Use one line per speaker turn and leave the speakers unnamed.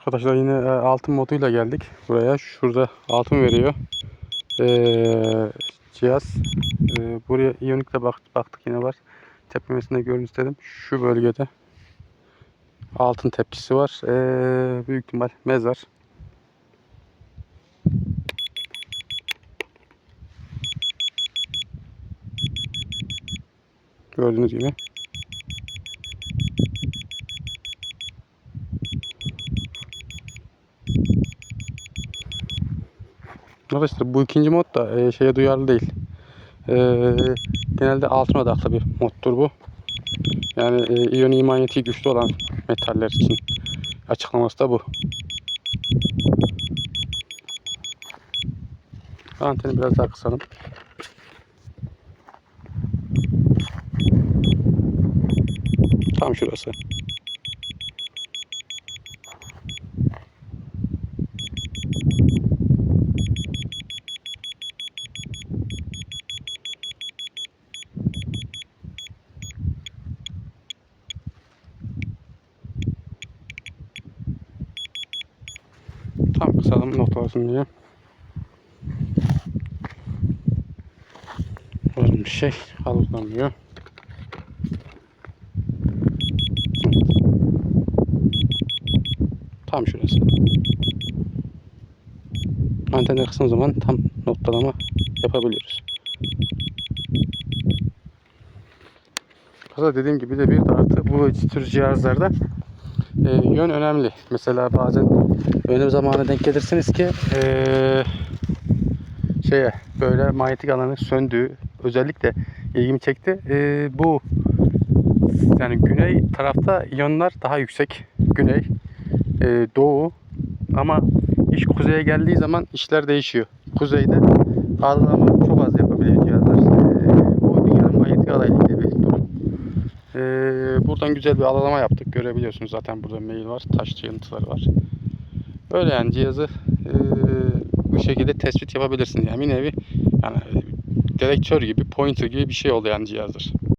Arkadaşlar yine e, altın moduyla geldik buraya. Şurada altın veriyor. Ee, cihaz. Ee, buraya iyonikle bak, baktık yine var. Tepkimesinde görün istedim. Şu bölgede altın tepkisi var. Ee, büyük ihtimal mezar. Gördüğünüz gibi. Arkadaşlar bu ikinci mod da e, şeye duyarlı değil. E, genelde altın odaklı bir moddur bu. Yani e, iyon imaniyeti güçlü olan metaller için açıklaması da bu. Anteni biraz daha kısalım. Tam şurası. Tam kısalım noktalasın diye. Var bir şey algılamıyor. Tam şurası. Antenler kısım zaman tam noktalama yapabiliyoruz. Fazla dediğim gibi de bir artı bu tür cihazlarda e, yön önemli. Mesela bazen bir zamana denk gelirsiniz ki e, şeye böyle manyetik alanın söndüğü özellikle ilgimi çekti. E, bu yani güney tarafta iyonlar daha yüksek. Güney, e, doğu ama iş kuzeye geldiği zaman işler değişiyor. Kuzeyde algılama çok az yapabiliyor cihazlar. E, bu dünyanın manyetik alanıyla ilgili bir durum. E, buradan güzel bir alalama yaptık. Görebiliyorsunuz zaten burada mail var. Taş çıkıntıları var. Öyle yani cihazı e, bu şekilde tespit yapabilirsiniz. Yani bir nevi yani dedektör gibi, pointer gibi bir şey oldu yani cihazdır.